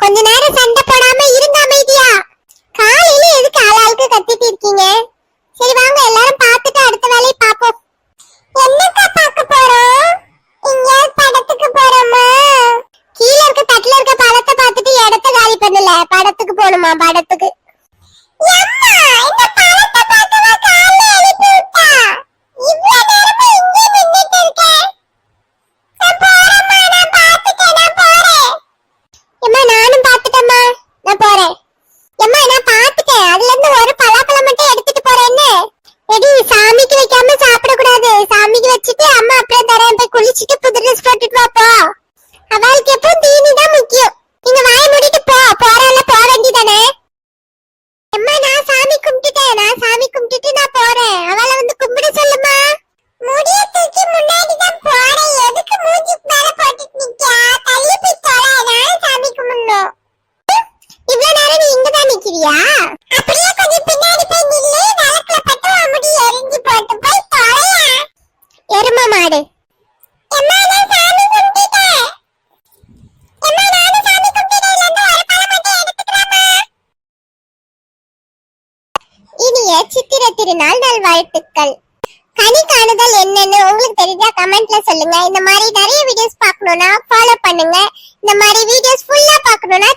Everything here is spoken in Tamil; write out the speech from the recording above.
கொஞ்ச நேரம் சண்டை போடாம இருங்க அமைதியா. காலையில எதுக்கு ஆளாளுக்கு கத்திட்டு இருக்கீங்க? சரி வாங்க எல்லாரும் பார்த்துட்டு அடுத்த வேலையை பார்ப்போம். என்னக்கா பார்க்க போறோம்? இங்க படத்துக்கு போறோமா? கீழ இருக்க தட்டுல இருக்க படத்தை பார்த்துட்டு இடத்த காலி பண்ணல. படத்துக்கு போகணுமா படத்துக்கு? கழுவி வச்சுட்டு அம்மா அப்புறம் தரேன். போய் குளிச்சிட்டு புது ட்ரெஸ் போட்டுட்டு வாப்பா அவளுக்கு எப்போ தீனி தான் முக்கியம். நீங்க வாய மூடிட்டு போ. போறால போக வேண்டியதானே? அம்மா நான் சாமி கும்பிட்டுட்டேன். நான் சாமி கும்பிட்டுட்டு நான் போறேன். அவளை வந்து கும்பிட சொல்லுமா? முடிய தூக்கி முன்னாடி தான் போறேன். எதுக்கு மூஞ்சி மேல போட்டுட்டு நிக்க தள்ளி போய் தொலை. நான் சாமி கும்பிடணும். இவ்வளவு நேரம் நீ இங்க தான் நிக்கிறியா? அப்படியே? மாடு இனிய சித்திர திருநாள் நல்வாழ்த்துக்கள். கனி காணுதல் என்னன்னு உங்களுக்கு தெரிஞ்சா கமெண்ட்ல சொல்லுங்க. இந்த மாதிரி நிறைய வீடியோஸ் பார்க்கணும்னா ஃபாலோ பண்ணுங்க. இந்த மாதிரி வீடியோஸ் ஃபுல்லா பார்க்கணும்னா